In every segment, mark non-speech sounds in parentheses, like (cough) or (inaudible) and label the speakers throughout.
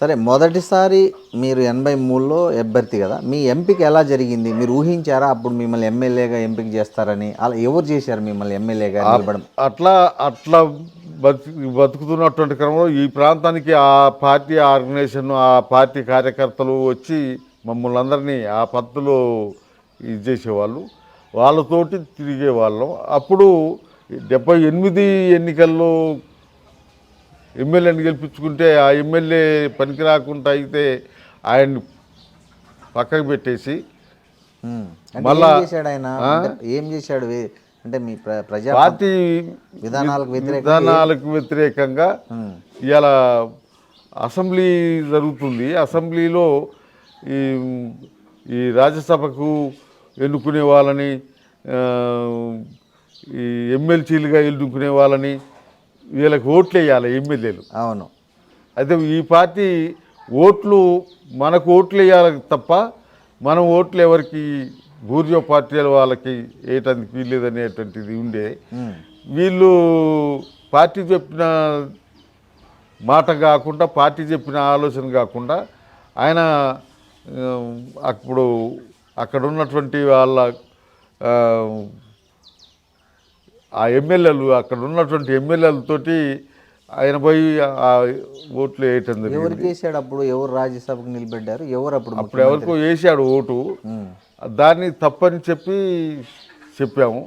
Speaker 1: సరే మొదటిసారి మీరు ఎనభై మూడులో అభ్యర్థి కదా మీ ఎంపిక ఎలా జరిగింది? మీరు ఊహించారా అప్పుడు మిమ్మల్ని ఎమ్మెల్యేగా ఎంపిక చేస్తారని? అలా ఎవరు చేశారు మిమ్మల్ని ఎమ్మెల్యేగా నిలబడం?
Speaker 2: అట్లా అట్లా బతు బతుకుతున్నటువంటి క్రమంలో ఈ ప్రాంతానికి ఆ పార్టీ ఆర్గనైజేషన్ ఆ పార్టీ కార్యకర్తలు వచ్చి మమ్మల్ని అందరినీ ఆ పద్ధతిలో ఇది చేసేవాళ్ళు. వాళ్ళతోటి తిరిగే వాళ్ళం అప్పుడు డెబ్బై ఎనిమిది ఎన్నికల్లో ఎమ్మెల్యేని గెలిపించుకుంటే ఆ ఎమ్మెల్యే పనికి రాకుండా అయితే ఆయన్ని పక్కకు పెట్టేసి మళ్ళా-
Speaker 1: ఏం చేశాడు అంటే మీ ప్ర- ప్రజా
Speaker 2: పార్టీ
Speaker 1: విధానాలకు వ్యతిరేకంగా
Speaker 2: విధానాలకు వ్యతిరేకంగా. ఇవాళ అసెంబ్లీ జరుగుతుంది. అసెంబ్లీలో ఈ ఈ రాజ్యసభకు ఎన్నుకునే వాళ్ళని ఈ ఎమ్మెల్సీలుగా ఎన్నుకునే వాళ్ళని వీళ్ళకి ఓట్లు వేయాలి ఎమ్మెల్యేలు.
Speaker 1: అవును.
Speaker 2: అయితే ఈ పార్టీ ఓట్లు మనకు ఓట్లు వేయాలి తప్ప మనం ఓట్లు ఎవరికి బూర్జో పార్టీల వాళ్ళకి వేయటానికి వీల్లేదనేటువంటిది ఉండే. వీళ్ళు పార్టీ చెప్పిన మాట కాకుండా పార్టీ చెప్పిన ఆలోచన కాకుండా ఆయన అప్పుడు అక్కడ ఉన్నటువంటి వాళ్ళ ఆ, ఎమ్మెల్యేలు అక్కడ ఉన్నటువంటి ఎమ్మెల్యేలతోటి ఆయన పోయి ఆ ఓట్లు వేయటం
Speaker 1: ఎవరికి వేసాడు అప్పుడు? ఎవరు రాజ్యసభకు నిలబెట్టారు ఎవరు అప్పుడు
Speaker 2: అప్పుడు ఎవరికో వేసాడు ఓటు. దాన్ని తప్పని చెప్పి చెప్పాము.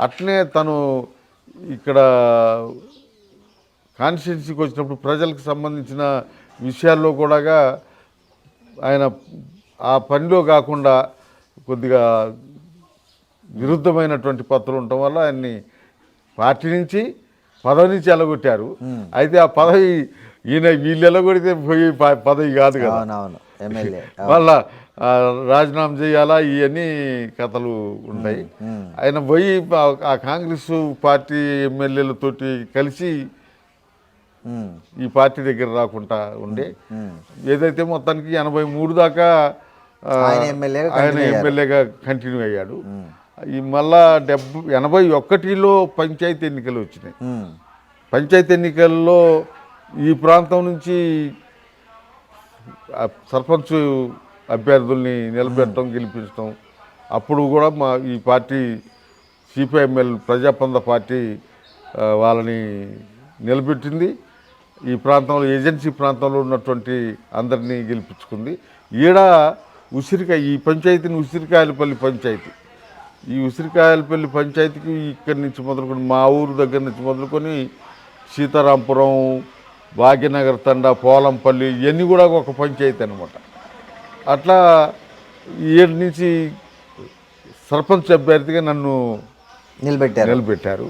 Speaker 2: అట్లనే తను ఇక్కడ కాన్స్టిట్యున్సీకి వచ్చినప్పుడు ప్రజలకు సంబంధించిన విషయాల్లో కూడా ఆయన ఆ పనిలో కాకుండా కొద్దిగా విరుద్ధమైనటువంటి పత్రులు ఉండటం వల్ల ఆయన్ని పార్టీ నుంచి పదవి నుంచి ఎలగొట్టారు. అయితే ఆ పదవి ఈయన వీళ్ళు ఎలగొడితే పోయి పదవి కాదు కదా. మళ్ళా రాజీనామా చేయాలా ఇవన్నీ కథలు ఉంటాయి. ఆయన పోయి ఆ- కాంగ్రెస్ పార్టీ ఎమ్మెల్యేలతోటి కలిసి. ఈ పార్టీ దగ్గర రాకుండా ఉండే. ఏదైతే మొత్తానికి ఎనభై మూడు దాకా
Speaker 1: ఆయన. ఎమ్మెల్యేగా
Speaker 2: కంటిన్యూ అయ్యాడు. ఈ మళ్ళా డెబ్బై ఎనభై ఒకటిలో పంచాయతీ ఎన్నికలు వచ్చినాయి. పంచాయతీ ఎన్నికల్లో ఈ ప్రాంతం నుంచి సర్పంచ్ అభ్యర్థుల్ని నిలబెట్టడం గెలిపించడం అప్పుడు కూడా మా ఈ పార్టీ సిపిఐఎంఎల్ ప్రజాపంద పార్టీ వాళ్ళని నిలబెట్టింది. ఈ ప్రాంతంలో ఏజెన్సీ ప్రాంతంలో ఉన్నటువంటి అందరినీ గెలిపించుకుంది. ఈడ ఉసిరికాయ ఈ పంచాయతీని ఉసిరికాయలపల్లి పంచాయతీ. ఈ ఉసిరికాయలపల్లి పంచాయతీకి ఇక్కడి నుంచి మొదలుకొని మా ఊరు దగ్గర నుంచి మొదలుకొని సీతారాంపురం భాగ్యనగర్ తండ పోలంపల్లి ఇవన్నీ కూడా ఒక పంచాయతీ అనమాట అట్లా ఏడు నుంచి సర్పంచ్ అభ్యర్థిగా నన్ను
Speaker 1: నిలబెట్టారు.
Speaker 2: నిలబెట్టారు.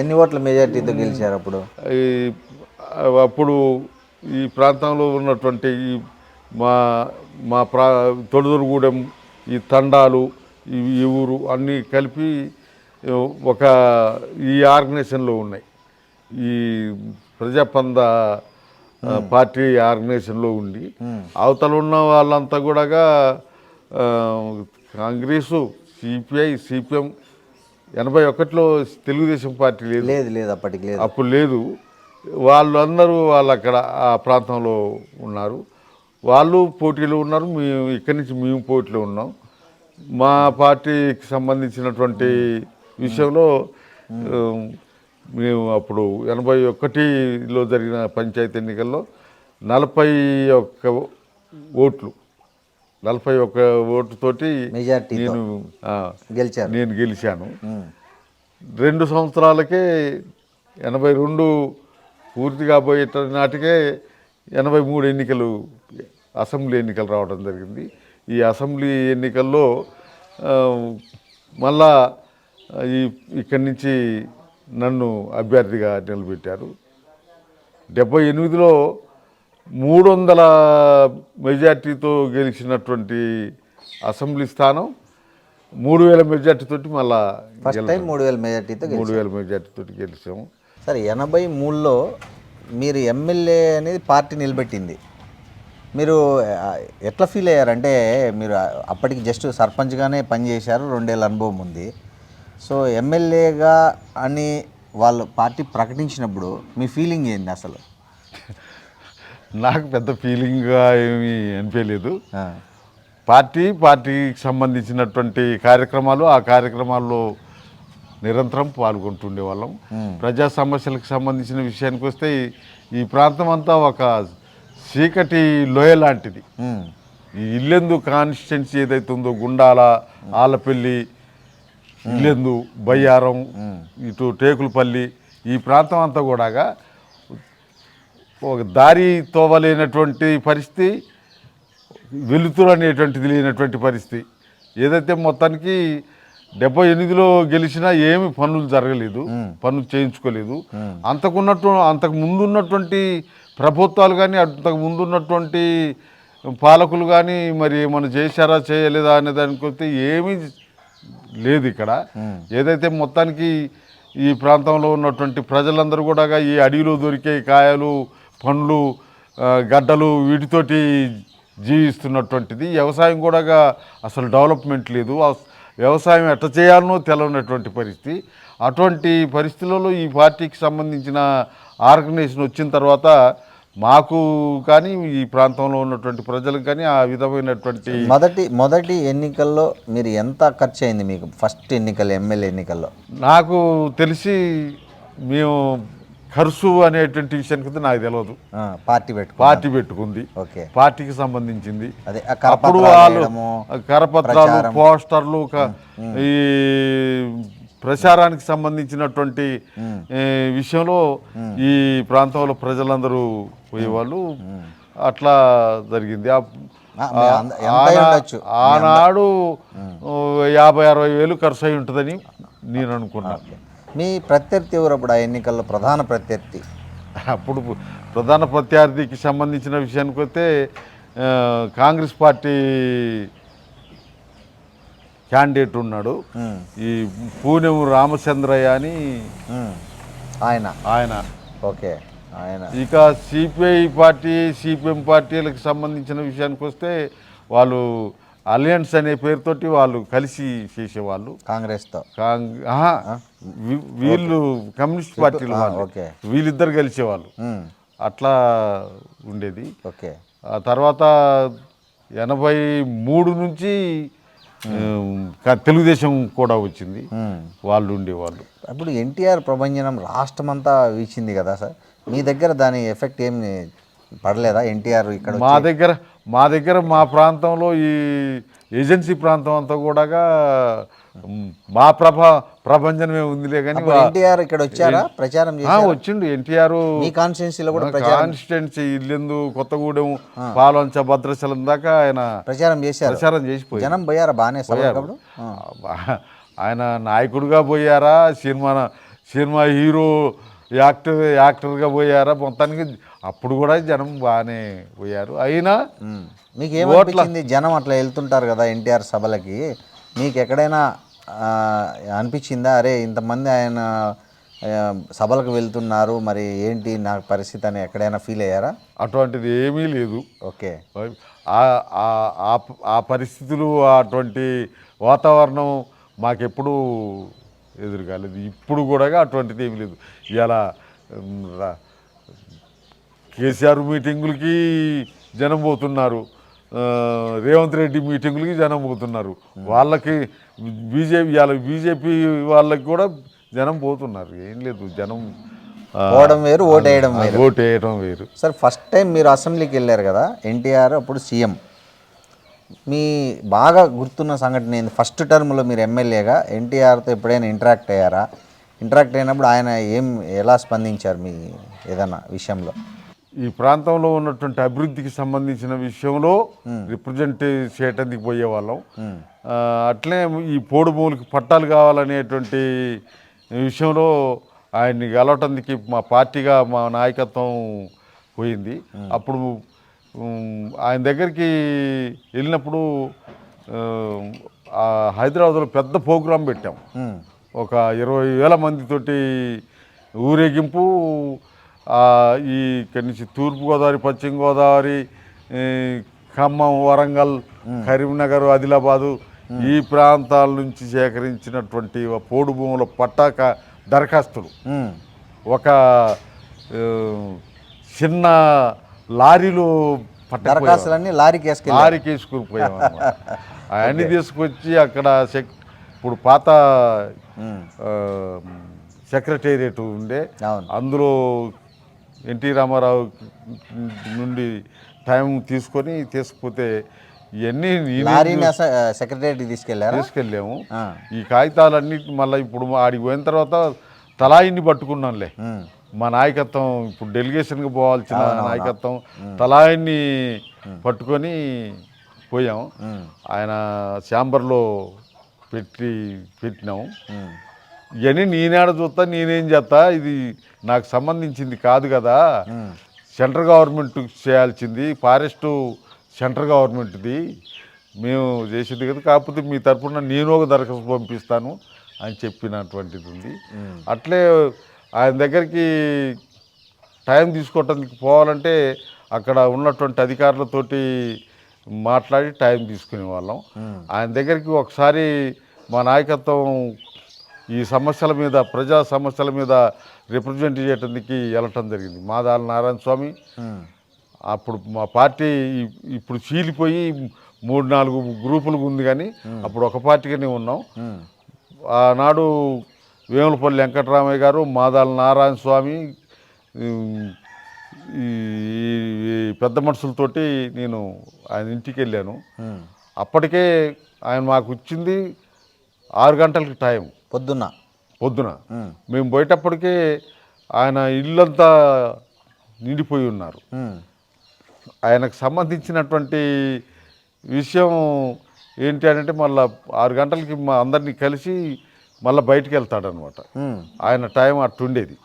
Speaker 1: ఎన్ని ఓట్ల మెజార్టీతో గెలిచారు అప్పుడు?
Speaker 2: అప్పుడు ఈ ప్రాంతంలో ఉన్నటువంటి ఈ మా మా ప్రా తొడుదొరుగూడెం ఈ తండాలు ఈ ఊరు అన్నీ కలిపి ఒక ఈ ఆర్గనైజేషన్లో ఉన్నాయి. ఈ ప్రజాపంద పార్టీ ఆర్గనైజేషన్లో ఉండి అవతల ఉన్న వాళ్ళంతా కూడా కాంగ్రెసు సిపిఐ సిపిఎం ఎనభై ఒకటిలో తెలుగుదేశం పార్టీ లేదు.
Speaker 1: లేదు లేదు అప్పటికి లేదు.
Speaker 2: అప్పుడు లేదు. వాళ్ళందరూ వాళ్ళు అక్కడ ఆ ప్రాంతంలో ఉన్నారు. వాళ్ళు పోటీలో ఉన్నారు. మేము ఇక్కడి నుంచి మేము పోటీలో ఉన్నాం. మా పార్టీకి సంబంధించినటువంటి విషయంలో మేము అప్పుడు ఎనభై ఒకటిలో జరిగిన పంచాయతీ ఎన్నికల్లో నలభై ఒక్క ఓట్లు నలభై ఒక్క ఓటుతోటి నేను ఆ,
Speaker 1: గెలిచారు.
Speaker 2: నేను గెలిచాను. రెండు సంవత్సరాలకే ఎనభై రెండు పూర్తి కాబోయే నాటికే ఎనభై మూడు ఎన్నికలు అసెంబ్లీ ఎన్నికలు రావడం జరిగింది. ఈ అసెంబ్లీ ఎన్నికల్లో మళ్ళా ఈ ఇక్కడి నుంచి నన్ను అభ్యర్థిగా నిలబెట్టారు. డెబ్బై ఎనిమిదిలో మూడు వందల మెజార్టీతో గెలిచినటువంటి అసెంబ్లీ స్థానం మూడు వేల మెజార్టీతోటి మళ్ళా
Speaker 1: ఫస్ట్ టైం మూడు వేల మెజార్టీతో
Speaker 2: మూడు వేల మెజార్టీతోటి గెలిచాము.
Speaker 1: సరే ఎనభై మూడులో మీరు ఎమ్మెల్యే అనేది పార్టీ నిలబెట్టింది. మీరు ఎట్లా ఫీల్ అయ్యారంటే మీరు అప్పటికి జస్ట్ సర్పంచ్గానే పనిచేశారు రెండేళ్ళ అనుభవం ఉంది. సో ఎమ్మెల్యేగా అని వాళ్ళు పార్టీ ప్రకటించినప్పుడు మీ ఫీలింగ్ ఏంది అసలు?
Speaker 2: నాకు పెద్ద ఫీలింగ్గా ఏమీ అనిపించలేదు. పార్టీ పార్టీకి సంబంధించినటువంటి కార్యక్రమాలు ఆ కార్యక్రమాల్లో నిరంతరం పాల్గొంటుండే వాళ్ళం ప్రజా సమస్యలకు సంబంధించిన విషయానికి వస్తే ఈ ప్రాంతం అంతా ఒక చీకటి లోయ లాంటిది. ఈ ఇల్లెందు కాన్స్టిట్యున్సీ ఏదైతే ఉందో గుండాల ఆలపల్లి ఇల్లెందు బయ్యారం ఇటు టేకులపల్లి ఈ ప్రాంతం అంతా కూడా ఒక దారి తోవలేనటువంటి పరిస్థితి వెలుతురు అనేటువంటిది లేనటువంటి పరిస్థితి. ఏదైతే మొత్తానికి డెబ్బై ఎనిమిదిలో గెలిచినా ఏమి పనులు జరగలేదు పనులు చేయించుకోలేదు. అంతకున్నట్టు అంతకు ముందున్నటువంటి ప్రభుత్వాలు కానీ అంతకు ముందున్నటువంటి పాలకులు కానీ మరి ఏమైనా చేశారా చేయలేదా అనే దానికి వస్తే ఏమీ లేదు ఇక్కడ. ఏదైతే మొత్తానికి ఈ ప్రాంతంలో ఉన్నటువంటి ప్రజలందరూ కూడా ఈ అడవిలో దొరికే కాయలు పండ్లు గడ్డలు వీటితోటి జీవిస్తున్నటువంటిది. వ్యవసాయం కూడా అసలు డెవలప్మెంట్ లేదు. వ్యవసాయం ఎట్ట చేయాలనో తెలవనటువంటి పరిస్థితి. అటువంటి పరిస్థితులలో ఈ పార్టీకి సంబంధించిన ఆర్గనైజేషన్ వచ్చిన తర్వాత మాకు కానీ ఈ ప్రాంతంలో ఉన్నటువంటి ప్రజలకు కానీ ఆ విధమైనటువంటి
Speaker 1: మొదటి మొదటి ఎన్నికల్లో మీరు ఎంత ఖర్చు అయింది మీకు? ఫస్ట్ ఎన్నికలు ఎమ్మెల్యే ఎన్నికల్లో?
Speaker 2: నాకు తెలిసి మేము ఖర్చు అనేటువంటి విషయానికి నాకు తెలియదు
Speaker 1: పార్టీ పెట్టుకో
Speaker 2: పార్టీ పెట్టుకుంది.
Speaker 1: ఓకే.
Speaker 2: పార్టీకి సంబంధించింది. అప్పుడు
Speaker 1: కరపత్రాలు
Speaker 2: వాళ్ళు కరపత్రాలు. పోస్టర్లు ఈ ప్రచారానికి సంబంధించినటువంటి విషయంలో ఈ ప్రాంతంలో ప్రజలందరూ పోయేవాళ్ళు. అట్లా జరిగింది? ఆనాడు యాభై అరవై వేలు ఖర్చు అయి ఉంటుందని నేను అనుకున్నా.
Speaker 1: మీ ప్రత్యర్థి ఎవరు అప్పుడు? ఆ ఎన్నికల్లో ప్రధాన ప్రత్యర్థి.
Speaker 2: అప్పుడు ప్రధాన ప్రత్యర్థికి సంబంధించిన విషయానికి వస్తే కాంగ్రెస్ పార్టీ క్యాండిడేట్ ఉన్నాడు. ఈ పూనెం రామచంద్రయ్య అని
Speaker 1: ఆయన.
Speaker 2: ఆయన.
Speaker 1: ఓకే ఆయన.
Speaker 2: ఇక సిపిఐ పార్టీ సిపిఎం పార్టీలకు సంబంధించిన విషయానికి వస్తే వాళ్ళు అలయన్స్ అనే పేరుతోటి వాళ్ళు కలిసి చేసేవాళ్ళు.
Speaker 1: కాంగ్రెస్తో.
Speaker 2: వీళ్ళు కమ్యూనిస్ట్ పార్టీలు
Speaker 1: ఓకే.
Speaker 2: వీళ్ళిద్దరు కలిసేవాళ్ళు. అట్లా ఉండేది.
Speaker 1: ఓకే.
Speaker 2: ఆ తర్వాత ఎనభై మూడు నుంచి తెలుగుదేశం కూడా వచ్చింది. వాళ్ళు ఉండేవాళ్ళు.
Speaker 1: అప్పుడు ఎన్టీఆర్ ప్రభంజనం రాష్ట్రమంతా వీచింది కదా సార్. మీ దగ్గర దాని ఎఫెక్ట్ ఏం పడలేదా? ఎన్టీఆర్ ఇక్కడ
Speaker 2: మా దగ్గర మా దగ్గర మా ప్రాంతంలో ఈ ఏజెన్సీ ప్రాంతం అంతా కూడా మా ప్రభ ప్రభంజనమే ఉందిలే కానీ
Speaker 1: ఎన్టీఆర్ ఇక్కడ వచ్చారా? ప్రచారం
Speaker 2: వచ్చిండు. ఎన్టీఆర్ కాన్స్టిట్యున్సీ ఇల్లెందు కొత్తగూడెం పాలంచ భద్రాచలం దాకా ఆయన
Speaker 1: ప్రచారం చేశారు.
Speaker 2: ప్రచారం చేసిపోయారు.
Speaker 1: జనం పోయారా బాగానే
Speaker 2: ఆయన నాయకుడిగా పోయారా సినిమా సినిమా హీరో యాక్టర్ యాక్టర్గా పోయారా? మొత్తానికి అప్పుడు కూడా జనం బాగానే పోయారు. అయినా
Speaker 1: మీకు ఏమనిపించింది జనం అట్లా వెళ్తుంటారు కదా ఎన్టీఆర్ సభలకి. మీకు ఎక్కడైనా అనిపించిందా? అరే ఇంతమంది ఆయన సభలకు వెళ్తున్నారు మరి ఏంటి నా పరిస్థితి అని ఎక్కడైనా ఫీల్ అయ్యారా?
Speaker 2: అటువంటిది ఏమీ లేదు.
Speaker 1: ఓకే.
Speaker 2: ఆ- ఆ- ఆ- ఆ పరిస్థితులు అటువంటి వాతావరణం మాకెప్పుడు ఎదురు కాలేదు ఇప్పుడు కూడా అటువంటిది ఏమీ లేదు. ఇలా కేసీఆర్ మీటింగులకి జనం పోతున్నారు. రేవంత్ రెడ్డి మీటింగులకి జనం పోతున్నారు. వాళ్ళకి బీజేపీ ఇవాళ బీజేపీ వాళ్ళకి కూడా జనం పోతున్నారు. ఏం లేదు జనం
Speaker 1: పోవడం వేరు ఓటు వేయడం వేరు.
Speaker 2: ఓటు వేయడం వేరు.
Speaker 1: సార్ ఫస్ట్ టైం మీరు అసెంబ్లీకి వెళ్ళారు కదా ఎన్టీఆర్ అప్పుడు సీఎం. మీ బాగా గుర్తున్న సంఘటన ఏంది? ఫస్ట్ టర్మ్లో మీరు ఎమ్మెల్యేగా ఎన్టీఆర్తో ఎప్పుడైనా ఇంటరాక్ట్ అయ్యారా? ఇంటరాక్ట్ అయినప్పుడు ఆయన ఏం ఎలా స్పందించారు మీ ఏదైనా విషయంలో?
Speaker 2: ఈ ప్రాంతంలో ఉన్నటువంటి అభివృద్ధికి సంబంధించిన విషయంలో రిప్రజెంట్ చేయటానికి పోయేవాళ్ళం. ఆ, అట్లే ఈ పోడు భూములకి పట్టాలు కావాలనేటువంటి విషయంలో ఆయన్ని గెలవటానికి మా పార్టీగా మా నాయకత్వం పోయింది. అప్పుడు ఆయన దగ్గరికి వెళ్ళినప్పుడు హైదరాబాద్లో పెద్ద ప్రోగ్రాం పెట్టాం. ఒక ఇరవై వేల మందితోటి ఊరేగింపు ఈ ఇక్కడి నుంచి తూర్పుగోదావరి పశ్చిమ గోదావరి ఖమ్మం వరంగల్ కరీంనగర్ ఆదిలాబాదు ఈ ప్రాంతాల నుంచి సేకరించినటువంటి పోడు భూముల పట్టాక దరఖాస్తులు. ఒక చిన్న లారీలో
Speaker 1: దరఖాస్తులన్నీ లారీకి వేసుకెళ్ళి
Speaker 2: లారీకి వేసుకుని పోయాం. (laughs) అవన్నీ తీసుకొచ్చి అక్కడ సెక్ ఇప్పుడు పాత సెక్రటేరియట్ ఉండే. అందులో ఎన్టీ రామారావు నుండి టైం తీసుకొని తీసుకుపోతే ఇవన్నీ
Speaker 1: సెక్రటరీ తీసుకెళ్ళారా
Speaker 2: తీసుకెళ్ళాము. ఈ కాగితాలన్నీ మళ్ళీ ఇప్పుడు ఆడికి పోయిన తర్వాత తలాయిని పట్టుకున్నాంలే. మా నాయకత్వం ఇప్పుడు డెలిగేషన్కి పోవాల్సిన నాయకత్వం తలాయిని పట్టుకొని పోయాం. ఆయన ఛాంబర్లో పెట్టి పెట్టినాము. ఇవన్నీ నేనేడ చూస్తా నేనేం చేస్తా ఇది నాకు సంబంధించింది కాదు కదా. సెంట్రల్ గవర్నమెంట్ చేయాల్సింది ఫారెస్ట్ సెంట్రల్ గవర్నమెంట్ది. మేము చేసేది కదా కాకపోతే మీ తరపున నేను ఒక దరఖాస్తు పంపిస్తాను అని చెప్పినటువంటిది ఉంది. అట్లే ఆయన దగ్గరికి టైం తీసుకోవటానికి పోవాలంటే అక్కడ ఉన్నటువంటి అధికారులతోటి మాట్లాడి టైం తీసుకునే వాళ్ళం ఆయన దగ్గరికి ఒకసారి మా నాయకత్వం ఈ సమస్యల మీద ప్రజా సమస్యల మీద రిప్రజెంట్ చేయడానికి వెళ్ళటం జరిగింది మాదాల నారాయణ స్వామి. అప్పుడు మా పార్టీ ఇప్పుడు చీలిపోయి మూడు నాలుగు గ్రూపులుగా ఉంది కానీ అప్పుడు ఒక పార్టీగానే ఉన్నాం. ఆనాడు వేములపల్లి వెంకటరామయ్య గారు మాదాల నారాయణ స్వామి ఈ పెద్ద మనుషులతోటి నేను ఆయన ఇంటికి వెళ్ళాను. అప్పటికే ఆయన మాకు ఇచ్చింది ఆరు గంటలకి టైం
Speaker 1: పొద్దున్న
Speaker 2: పొద్దున. మేము పోయేటప్పటికే ఆయన ఇల్లంతా నిండిపోయి ఉన్నారు. ఆయనకు సంబంధించినటువంటి విషయం ఏంటి అంటే మళ్ళీ ఆరు గంటలకి మా అందరినీ కలిసి మళ్ళీ బయటికి వెళ్తాడనమాట. ఆయన టైం అట్టుండేది.